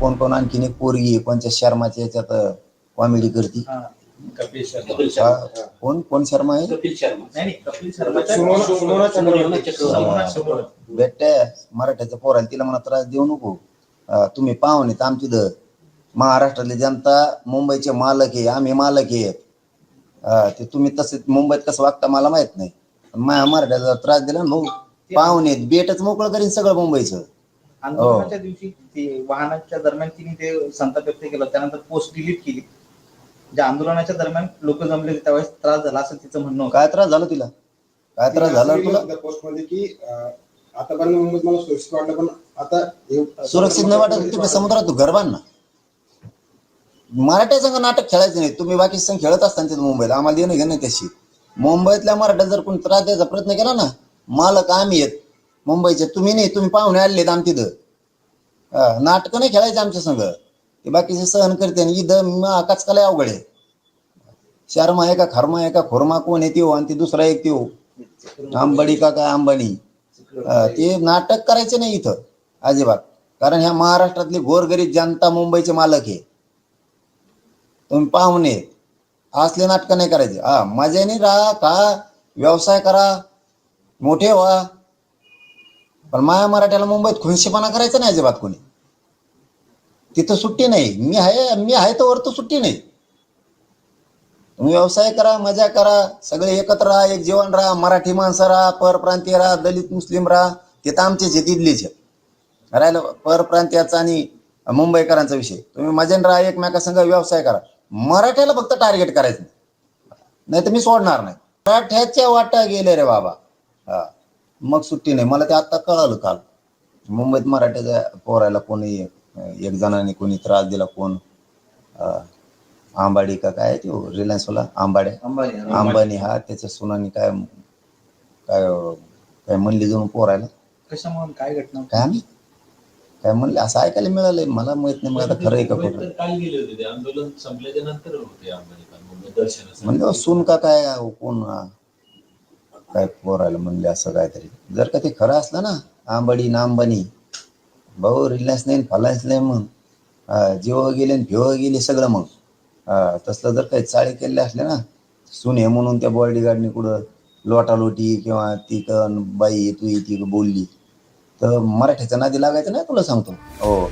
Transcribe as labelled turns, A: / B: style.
A: कोण कोण आणखीन एक पोरगी आहे, कोणत्या शर्माच्या याच्यात कॉमेडी करती.
B: हा.
C: कपिल शर्मा.
D: कपिल
A: हा,
D: शर्मा
A: कोण कोण शर्मा आहे?
D: कपिल शर्मा.
B: नाही नाही कपिल शर्माच्या
C: सुमोना- सुमोना
D: सुमोना
C: चक्रवर्ती.
D: चक्रवर्ती.
B: सुमोना
A: भेटते मराठ्याच्या पोराला तिला म्हणा त्रास देऊ नको. अं, तुम्ही पाहुणे तर आमची द महाराष्ट्रातली जनता मुंबईचे मालक आहे आम्ही मालक आहे. अं, ते तुम्ही तसे मुंबईत कसं वागता मला माहीत नाही. पण माझ्या मराठ्याचा त्रास दिला ना भाऊ. पाहुणे आहेत, बेटच मोकळं करीन सगळं मुंबईचं.
B: आंदोलनाच्या दिवशी ते वाहनाच्या दरम्यान तिने ते संताप व्यक्त केलं. त्यानंतर पोस्ट डिलीट केली. ज्या आंदोलनाच्या दरम्यान लोक जमले होते त्यावेळेस त्रास झाला असं तिचं म्हणणं होतं.
A: काय त्रास झाला तिला? काय त्रास झाला तुला
C: पोस्टमध्ये की अं, आतापर्यंत मुंबईत मला सुरक्षित वाटलं पण आता हे-
A: सुरक्षित नाही वाटत तिकडे समुद्रात तू घर बांध ना मराठ्या संघ नाटक खेळायचं नाही. तुम्ही बाकी संघ खेळत असताना तिथं मुंबईला. आम्हाला देणं घेणं नाही त्याशी मुंबईतल्या मराठ्या जर कोणी त्रास द्यायचा प्रयत्न केला ना मालक आम्ही आहेत. मुंबईचे. तुम्ही नाही तुम्ही पाहुणे आलेत आम तिथं. नाटक नाही खेळायचे आमच्या संघ. ते बाकीचे सहन करते आणि इथं आकाच काय अवघड आहे. शर्मा आहे का खर्मा आहे का खोरमा कोण आहे त्यो हो, आणि ते दुसरा एक येऊ अंबडी हो. का काय अंबानी ते नाटक करायचे नाही इथं अजिबात. कारण ह्या महाराष्ट्रातली गोरगरीब जनता मुंबईचे मालक आहे. तुम्ही पाहुणे असले नाटकं नाही करायचे. हा मजेने राहा का व्यवसाय करा मोठे व्हा. पण माया मराठ्याला मुंबईत खुनशीपणा करायचा नाही अजिबात कोणी. तिथं सुट्टी नाही. मी आहे मी आहे तर वर तर सुट्टी नाही. तुम्ही व्यवसाय करा मजा करा सगळे एकत्र राहा एक जीवन राहा मराठी माणसं राहा परप्रांतीय राहा दलित मुस्लिम राहा. तिथं तर आमचेच आहेत इथलेच राहिलं परप्रांतीयाचा आणि मुंबईकरांचा विषय. तुम्ही मजेन राहा एकमेकासंग व्यवसाय करा. मराठ्याला फक्त टार्गेट करायचं नाही. तर मी सोडणार नाही. मराठ्याच्या वाटा गेले रे बाबा. हा. मग सुट्टी नाही. मला ते आता कळालं काल. मुंबईत मराठ्याच्या पोरायला कोणी एक जणांनी कोणी त्रास दिला कोण आंबाडी का काय ते रिलायन्सवाला आंबाड्या.
B: अंबानी
A: हा. त्याच्या सुनानी काय काय काय म्हणली जाऊन पोरायला?
B: कशामुळे? काय घटना?
A: काय आम्ही? काय म्हणले? असं ऐकायला मिळालंय. मला माहीत नाही. मला आता खरं आहे का खोटं? म्हणलं सून का काय कोण? काय पोरायला म्हणले असं काहीतरी. जर का ते खरं असलं ना आंबाडी नांबणी. भाऊ रिलायन्स नाही फलायन्स नाही मग हा, जीव गेले आणि भिव गेले सगळं मग. हा, तसलं जर काही चाळी केले असले ना सुने म्हणून त्या बॉडीगार्डने कुठं लोटालोटी किंवा ती कन बाई तू ती बोलली. तर मराठीच्या नादी लागायचं नाही तुला सांगतो. हो.